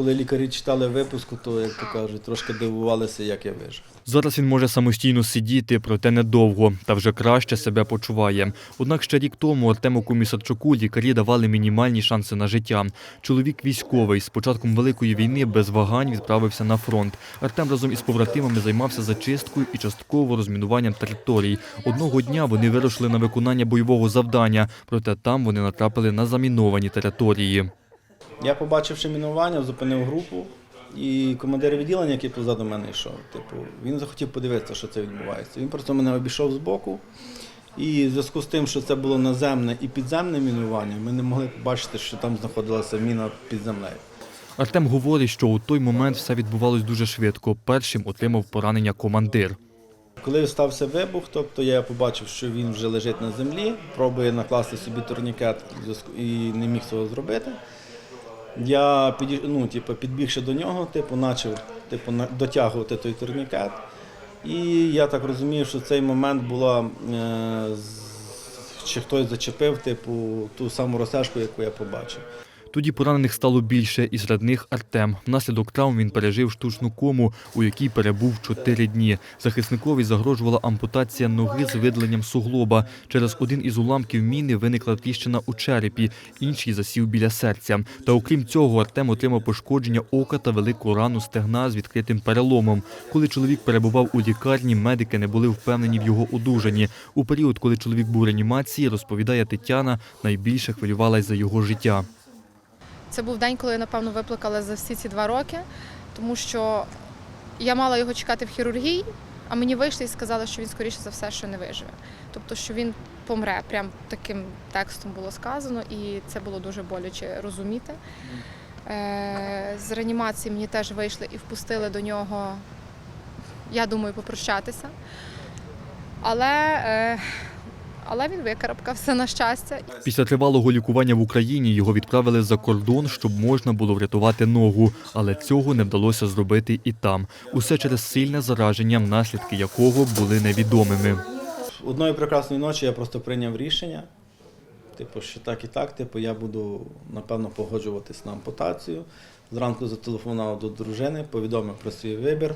коли лікарі читали випуску, то, як то кажуть, трошки дивувалися, як я вижив. Зараз він може самостійно сидіти, проте недовго, та вже краще себе почуває. Однак ще рік тому Артему Комісарчуку лікарі давали мінімальні шанси на життя. Чоловік військовий з початком великої війни без вагань відправився на фронт. Артем разом із побратимами займався зачисткою і частково розмінуванням територій. Одного дня вони вирушили на виконання бойового завдання, проте там вони натрапили на заміновані території. Я, побачивши мінування, зупинив групу, і командир відділення, який позаду мене йшов, типу, він захотів подивитися, що це відбувається. Він просто мене обійшов збоку. І в зв'язку з тим, що це було наземне і підземне мінування, ми не могли побачити, що там знаходилася міна під землею. Артем говорить, що у той момент все відбувалось дуже швидко. Першим отримав поранення командир. Коли стався вибух, тобто я побачив, що він вже лежить на землі, пробує накласти собі турнікет і не міг цього зробити. Я піді... ну, типу, підбігши до нього, типу, почав типу, дотягувати той турнікет. І я так розумію, що в цей момент була е... чи хтось зачепив типу, ту саму розтяжку, яку я побачив. Тоді поранених стало більше, і серед них Артем. Внаслідок травм він пережив штучну кому, у якій перебув чотири дні. Захисникові загрожувала ампутація ноги з видаленням суглоба. Через один із уламків міни виникла тріщина у черепі, інший засів біля серця. Та окрім цього, Артем отримав пошкодження ока та велику рану стегна з відкритим переломом. Коли чоловік перебував у лікарні, медики не були впевнені в його одужанні. У період, коли чоловік був в реанімації, розповідає Тетяна, найбільше хвилювалась за його життя. Це був день, коли я, напевно, виплакала за всі ці два роки, тому що я мала його чекати в хірургії, а мені вийшли і сказали, що він, скоріше за все, що не виживе. Тобто, що він помре. Прям таким текстом було сказано, і це було дуже боляче розуміти. Е, З реанімації мені теж вийшли і впустили до нього, я думаю, попрощатися. Але, е, але він викарабкався на щастя. Після тривалого лікування в Україні його відправили за кордон, щоб можна було врятувати ногу, але цього не вдалося зробити і там. Усе через сильне зараження, наслідки якого були невідомими. Одної прекрасної ночі я просто прийняв рішення, типу, що так і так, типу, я буду напевно погоджуватись на ампутацію. Зранку зателефонував до дружини, повідомив про свій вибір,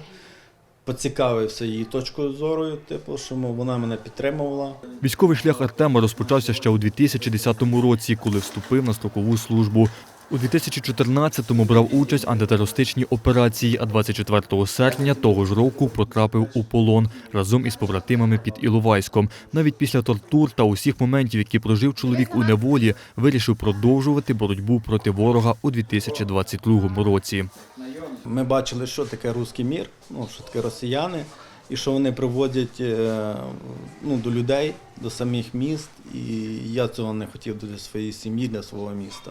поцікавився її точкою зору, типу, що вона мене підтримувала. Військовий шлях Артема розпочався ще у 2010 році, коли вступив на строкову службу. У 2014-му брав участь в антитерористичній операції, а 24 серпня того ж року потрапив у полон разом із побратимами під Іловайськом. Навіть після тортур та усіх моментів, які прожив чоловік у неволі, вирішив продовжувати боротьбу проти ворога у 2022 році. Ми бачили, що таке русський мір, ну, що таке росіяни, і що вони приводять е, ну, до людей, до самих міст. І я цього не хотів для своєї сім'ї, для свого міста.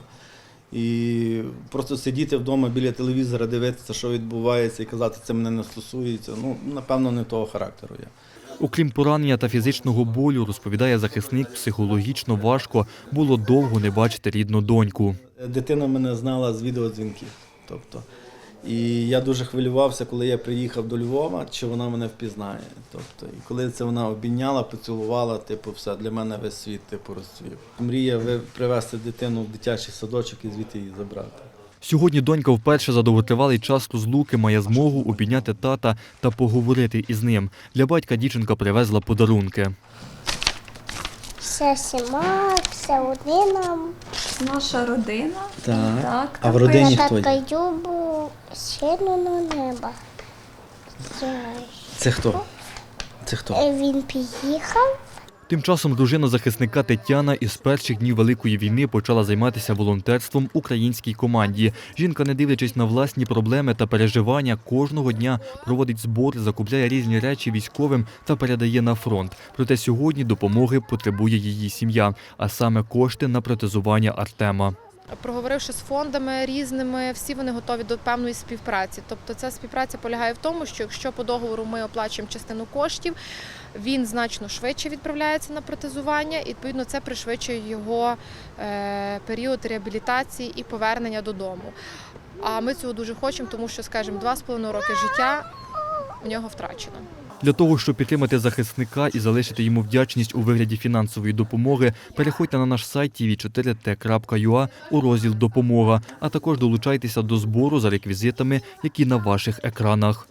І просто сидіти вдома біля телевізора, дивитися, що відбувається, і казати, це мене не стосується. Ну, напевно, не того характеру я. Окрім поранення та фізичного болю, розповідає захисник, психологічно важко було довго не бачити рідну доньку. Дитина мене знала з відеодзвінків. Тобто, і я дуже хвилювався, коли я приїхав до Львова, чи вона мене впізнає. Тобто, і коли це вона обійняла, поцілувала, типу, все, для мене весь світ типу, розцвів. Мрія привезти дитину в дитячий садочок і звідти її забрати. Сьогодні донька вперше за довготривалий час розлуки має змогу обійняти тата та поговорити із ним. Для батька дівчинка привезла подарунки. Вся сіма, все родина. Наша родина. Так. Так, А в родині хто? татка є? Юбу сину на небо. Це хто? Це хто? Е, Він приїхав. Тим часом дружина захисника Тетяна із перших днів Великої війни почала займатися волонтерством українській команді. Жінка, не дивлячись на власні проблеми та переживання, кожного дня проводить збори, закупляє різні речі військовим та передає на фронт. Проте сьогодні допомоги потребує її сім'я, а саме кошти на протезування Артема. Проговоривши з фондами різними, всі вони готові до певної співпраці. Тобто ця співпраця полягає в тому, що якщо по договору ми оплачуємо частину коштів, він значно швидше відправляється на протезування, і відповідно це пришвидшує його е, період реабілітації і повернення додому. А ми цього дуже хочемо, тому що, скажімо, два з половиною роки життя у нього втрачено. Для того, щоб підтримати захисника і залишити йому вдячність у вигляді фінансової допомоги, переходьте на наш сайт tv4t.ua у розділ Допомога, а також долучайтеся до збору за реквізитами, які на ваших екранах.